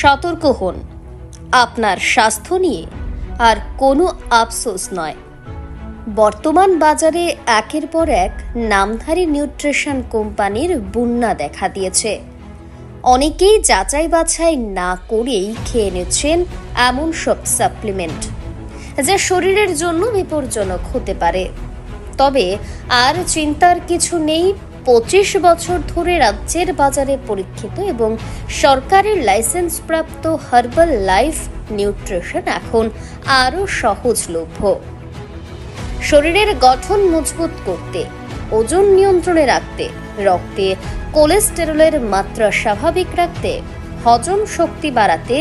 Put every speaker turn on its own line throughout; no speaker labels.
সতর্ক হন। আপনার স্বাস্থ্য নিয়ে আর কোনো আফসোস নয়। বর্তমান বাজারে একের পর এক নামধারী নিউট্রিশন কোম্পানির বন্যা দেখা দিয়েছে। অনেকেই যাচাই বাছাই না করেই খেয়ে নিচ্ছেন এমন সব সাপ্লিমেন্ট, যা শরীরের জন্য বিপজ্জনক হতে পারে। তবে আর চিন্তার কিছু নেই পঁচিশ বছর ধরে রাজ্যের বাজারে পরীক্ষিত এবং সরকারের লাইসেন্সপ্রাপ্ত হার্বাল লাইফ নিউট্রিশন এখন আরও সহজলভ্য। শরীরের গঠন মজবুত করতে, ওজন নিয়ন্ত্রণে রাখতে, রক্তে কোলেস্টেরলের মাত্রা স্বাভাবিক রাখতে, হজম শক্তি বাড়াতে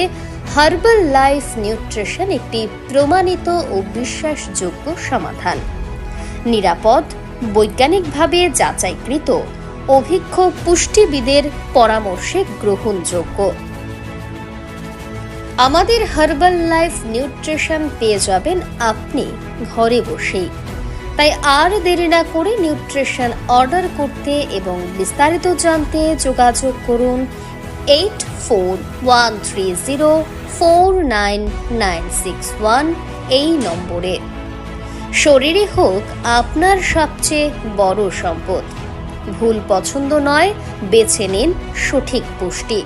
হার্বাল লাইফ নিউট্রিশন একটি প্রমাণিত ও বিশ্বাসযোগ্য সমাধান। নিরাপদ বৈজ্ঞানিকভাবে যাচাইকৃত অভিজ্ঞ পুষ্টিবিদের পরামর্শে গ্রহণযোগ্য। আমাদের হার্বাল লাইফ নিউট্রিশন পেয়ে যাবেন আপনি ঘরে বসেই। তাই আর দেরি না করে নিউট্রিশন অর্ডার করতে এবং বিস্তারিত জানতে যোগাযোগ করুন eight four one three zero four nine nine six one এই নম্বরে। শরীরে হোক আপনার সবচেয়ে বড় সম্পদ। ভুল পছন্দ নয় বেছে নিন সঠিক পুষ্টি।